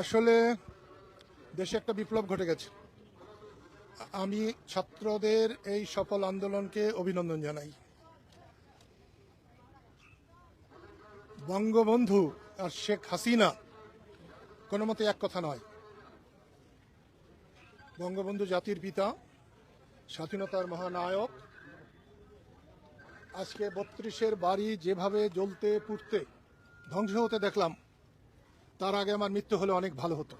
আসলে দেশে একটা বিপ্লব ঘটে গেছে। আমি ছাত্রদের এই সফল আন্দোলনকে অভিনন্দন জানাই। বঙ্গবন্ধু আর শেখ হাসিনা কোনো মতে এক কথা নয়। বঙ্গবন্ধু জাতির পিতা, স্বাধীনতার মহানায়ক, আজকে বত্রিশের বাড়ি যেভাবে জ্বলতে পুড়তে ধ্বংস হতে দেখলাম তার আগে আমার মৃত্যু হলে অনেক ভালো হতো।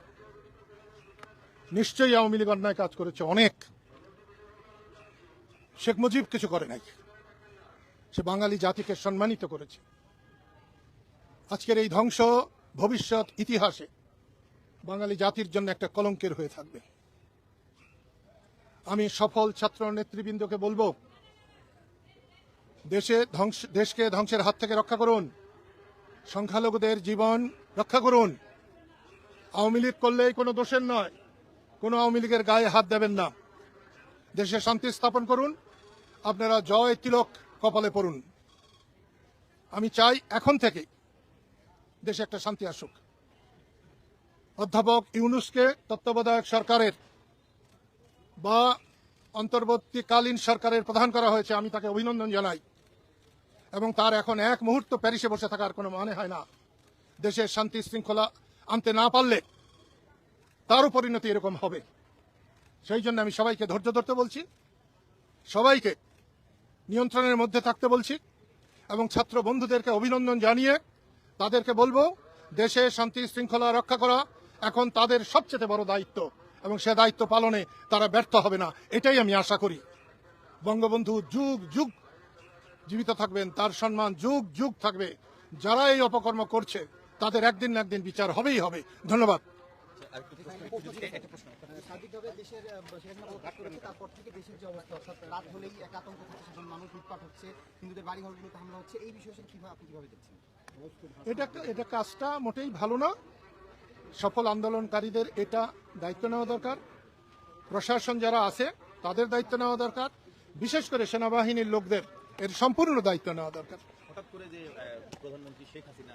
নিশ্চয়ই আওয়ামী লীগ অন্যায় কাজ করেছে অনেক। শেখ মুজিব কিছু করে নাই। সে বাঙালি জাতিকে সম্মানিত করেছে। আজকের এই ধ্বংস ভবিষ্যৎ ইতিহাসে বাঙালি জাতির জন্য একটা কলঙ্কের হয়ে থাকবে। আমি সফল ছাত্র নেতৃবৃন্দকে বলব, দেশে ধ্বংস দেশকে ধ্বংসের হাত থেকে রক্ষা করুন। সংখ্যালঘুদের জীবন রক্ষা করুন। আওয়ামী লীগ করলেই কোনো দোষের নয়। কোনো আওয়ামী লীগের গায়ে হাত দেবেন না। দেশে শান্তি স্থাপন করুন। আপনারা জয় তিলক কপালে পড়ুন। আমি চাই এখন থেকে দেশে একটা শান্তি আসুক। অধ্যাপক ইউনুসকে তত্ত্বাবধায়ক সরকারের বা অন্তর্বর্তীকালীন সরকারের প্রধান করা হয়েছে, আমি তাকে অভিনন্দন জানাই। এবং তার এখন এক মুহূর্ত প্যারিসে বসে থাকার কোনো মানে হয় না। দেশের শান্তি শৃঙ্খলা আনতে না পারলে তারও পরিণতি এরকম হবে। সেই জন্য আমি সবাইকে ধৈর্য ধরতে বলছি, সবাইকে নিয়ন্ত্রণের মধ্যে থাকতে বলছি এবং ছাত্র বন্ধুদেরকে অভিনন্দন জানিয়ে তাদেরকে বলব, দেশে শান্তি শৃঙ্খলা রক্ষা করা এখন তাদের সবচেয়ে বড় দায়িত্ব এবং সে দায়িত্ব পালনে তারা ব্যর্থ হবে না, এটাই আমি আশা করি। বঙ্গবন্ধু যুগ যুগ জীবিত থাকবেন, তার সম্মান যুগ যুগ থাকবে। যারা এই অপকর্ম করছে, তাদের একদিন না একদিন বিচার হবেই হবে। ধন্যবাদ। এটা কাজটা মোটেই ভালো না। সফল আন্দোলনকারীদের এটা দায়িত্ব নেওয়া দরকার। প্রশাসন যারা আছে, তাদের দায়িত্ব নেওয়া দরকার। বিশেষ করে সেনাবাহিনীর লোকদের। এর সম্পূর্ণ দায়িত্ব নেওয়া দরকার। হঠাৎ করে যে প্রধানমন্ত্রী শেখ হাসিনা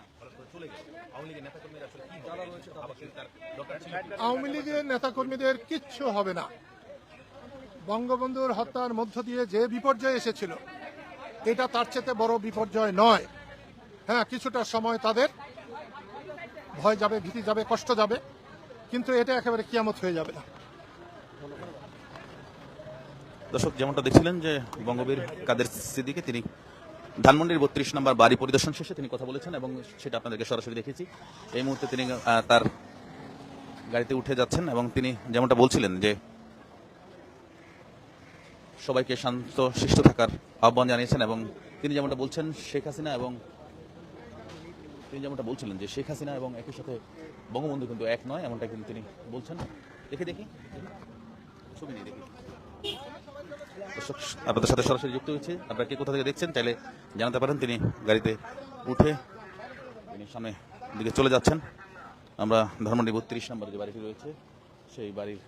চলে গেল আওয়ামী লীগের নেতাকর্মীরা আসলে কি হবে আবার কিন্তু তার দরকার ছিল কি? আওয়ামী লীগের নেতাকর্মীদের কিচ্ছু হবে না। বঙ্গবন্ধুর হত্যার মধ্য দিয়ে যে বিপর্যয় এসেছিল এটা তার চেয়ে বড় বিপর্যয় নয়। হ্যাঁ কিছুটা সময় তাদের ভয় যাবে ভীতি যাবে কষ্ট যাবে কিন্তু এটা একেবারে কিয়ামত হয়ে যাবে না। দর্শক, যেমনটা দেখছিলেন যে বঙ্গবীর কাদের সিদ্দিকে, তিনি ধানমন্ডির বত্রিশ নম্বর বাড়ি পরিদর্শন শেষে তিনি কথা বলেছেন এবং সেটা আপনাদেরকে সরাসরি দেখেছি এই মুহূর্তে তিনি তার গাড়িতে উঠে যাচ্ছেন এবং তিনি যেমনটা বলছিলেন যে সবাইকে শান্ত, শিষ্ট থাকার আহ্বান জানিয়েছেন এবং তিনি যেমনটা বলছেন শেখ হাসিনা এবং তিনি যেমনটা বলছিলেন যে শেখ হাসিনা এবং একই সাথে বঙ্গবন্ধু কিন্তু এক নয়, এমনটা কিন্তু তিনি বলছেন। দেখে দেখি। ছবি নিয়ে দেখি। দর্শক, আপনাদের সাথে সরাসরি যুক্ত হয়েছে। আপনারা কে কোথা থেকে দেখছেন চাইলে জানাতে পারেন, তিনি গাড়িতে উঠে তিনি সামনে দিকে চলে যাচ্ছেন। আমরা ধর্মন্ডি বত্রিশ নম্বর যে বাড়িটি রয়েছে, সেই বাড়ির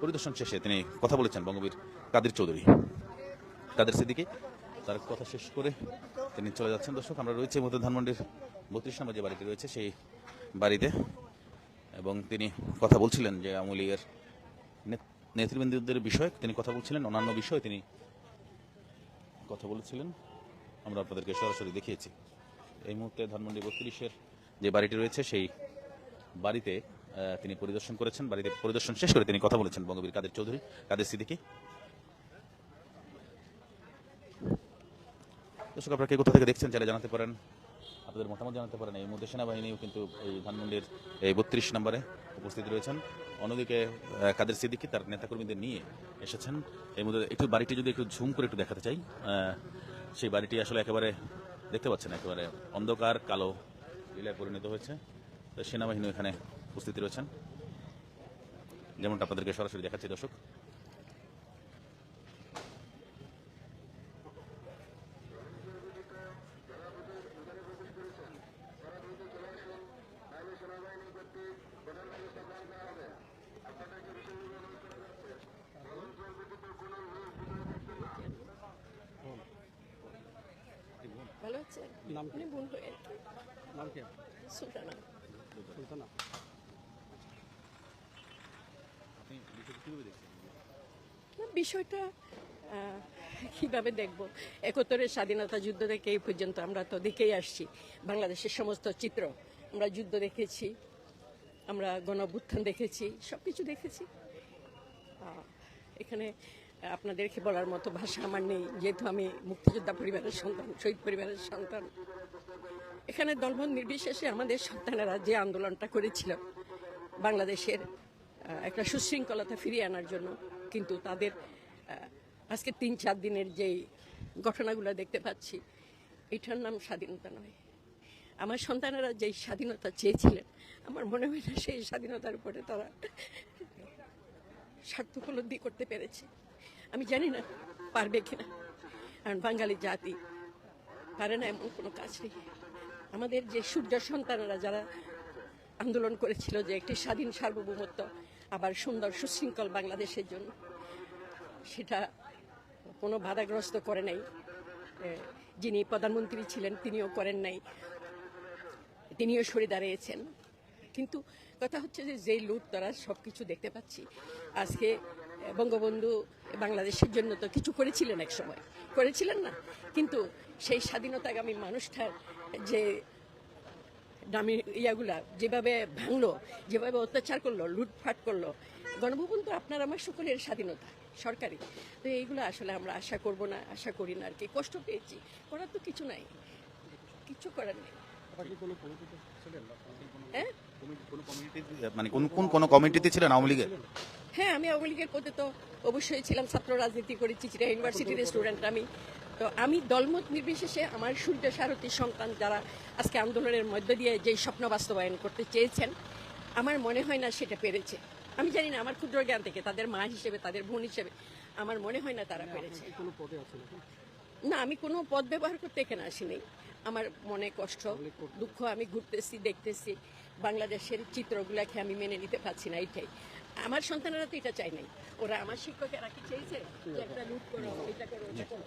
পরিদর্শন শেষে তিনি কথা বলেছেন বঙ্গবীর কাদের চৌধুরী। কাদের সিদ্দিকি, তার কথা শেষ করে তিনি চলে যাচ্ছেন। দর্শক, আমরা রয়েছে মধ্যে ধানমন্ডির বত্রিশ নম্বর যে বাড়িটি রয়েছে, সেই বাড়িতে। এবং তিনি কথা বলছিলেন যে আওয়ামী লীগের নেতৃবৃন্দদের বিষয়ে তিনি কথা বলছিলেন, অন্যান্য বিষয়ে তিনি কথা বলেছিলেন। আমরা আপনাদেরকে সরাসরি দেখিয়েছি। এই মুহূর্তে ধানমন্ডি বত্রিশের যে বাড়িটি রয়েছে, সেই বাড়িতে তিনি পরিদর্শন করেছেন। বাড়িতে পরিদর্শন শেষ করে তিনি কথা বলেছেন বঙ্গবীর কাদের চৌধুরী। কাদের সিদ্দিকি দর্শক, আপনারা কে কোথা থেকে দেখছেন, চাইলে জানাতে পারেন। আপনাদের মতামত জানাতে পারেন। এই মুহূর্তে সেনাবাহিনীও কিন্তু এই ধানমন্ডির এই বত্রিশ নম্বরে উপস্থিত রয়েছেন। অন্যদিকে কাদের সিদ্দিকি, তার নেতাকর্মীদের নিয়ে এসেছেন। এই মধ্যে একটু বাড়িটি যদি একটু ঝুম করে একটু দেখাতে চাই সেই বাড়িটি আসলে একেবারে দেখতে পাচ্ছেন, একেবারে অন্ধকার, কালো লীলায় পরিণত হয়েছে। তো সেনাবাহিনী এখানে উপস্থিত রয়েছেন। যেমনটা আপনাদেরকে সরাসরি দেখাচ্ছি, দর্শক। ভালো হচ্ছে উনি বোন হয়ে আর কি? সুলতানা। হতো না বিষয়টা কীভাবে দেখব? একত্তরের স্বাধীনতা যুদ্ধ থেকে এই পর্যন্ত আমরা তো দেখেই আসছি। বাংলাদেশের সমস্ত চিত্র আমরা যুদ্ধ দেখেছি আমরা গণভ্যুত্থান দেখেছি সব কিছু দেখেছি এখানে আপনাদেরকে বলার মতো ভাষা আমার নেই, যেহেতু আমি মুক্তিযোদ্ধা পরিবারের সন্তান, শহীদ পরিবারের সন্তান। এখানে দলবন্ধ নির্বিশেষে আমাদের সন্তানেরা যে আন্দোলনটা করেছিল, বাংলাদেশের একটা সুশৃঙ্খলতা ফিরিয়ে আনার জন্য, কিন্তু তাদের আজকে তিন চার দিনের যেই ঘটনাগুলো দেখতে পাচ্ছি, এটার নাম স্বাধীনতা নয়। আমার সন্তানেরা যেই স্বাধীনতা চেয়েছিলেন, আমার মনে হয় না সেই স্বাধীনতার উপরে তারা স্বার্থ উপলব্ধি করতে পেরেছে। আমি জানি না, পারবে কিনা। কারণ বাঙালি জাতি পারে না এমন কোনো কাজ নেই। আমাদের যে সূর্য সন্তানেরা যারা আন্দোলন করেছিল যে একটি স্বাধীন সার্বভৌমত্ব, আবার সুন্দর সুশৃঙ্খল বাংলাদেশের জন্য, সেটা কোনো বাধাগ্রস্ত করে নাই। যিনি প্রধানমন্ত্রী ছিলেন, তিনিও করেন নাই, তিনিও সরে দাঁড়িয়েছেন। কিন্তু কথা হচ্ছে যে যেই লুট তারা সব কিছু দেখতে পাচ্ছি, আজকে বঙ্গবন্ধু বাংলাদেশের জন্য তো কিছু করেছিলেন এক সময়। করেছিলেন না। কিন্তু সেই স্বাধীনতাগামী মানুষটার যে দামি ইয়াগুলা যেভাবে ভাঙলো যেভাবে অত্যাচার করল লুটফাট করল গণভবন তো আপনার আমার সকলের স্বাধীনতা সরকারি। তো এইগুলো আসলে আমরা আশা করব না আশা করি না আর কি। কষ্ট পেয়েছি। করার তো কিছু নাই। কিছু করার নেই। হ্যাঁ? কোন মানে কোন কোন কোন কমিটিতে ছিলেন আওয়ামী লীগের? হ্যাঁ আমি আওয়ামী লীগের পথে তো অবশ্যই ছিলাম ছাত্র রাজনীতি করেছি চিরা ইউনিভার্সিটির স্টুডেন্ট আমি। তো আমি দলমত নির্বিশেষে আমার সূর্য সারথী সন্তান যারা আজকে আন্দোলনের মধ্য দিয়ে যেই স্বপ্ন বাস্তবায়ন করতে চেয়েছেন আমার মনে হয় না সেটা পেরেছে। আমি জানি না আমার ক্ষুদ্র জ্ঞান থেকে তাদের মা হিসেবে তাদের বোন হিসেবে আমার মনে হয় না তারা পেরেছে। কোনো পদে আছে নাকি? না আমি কোনো পদ ব্যবহার করতে এখানে আসিনি। আমার মনে কষ্ট দুঃখ আমি ঘুরতেছি দেখতেছি বাংলাদেশের চিত্রগুলাকে আমি মেনে নিতে পারছি না এইটাই। আমার সন্তানেরা তো এটা চাই নাই। ওরা আমার শিক্ষকেরা কি চেয়েছে যে একটা লুট করো এটা করো ওটা করো।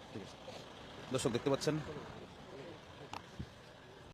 দর্শক দেখতে পাচ্ছেন?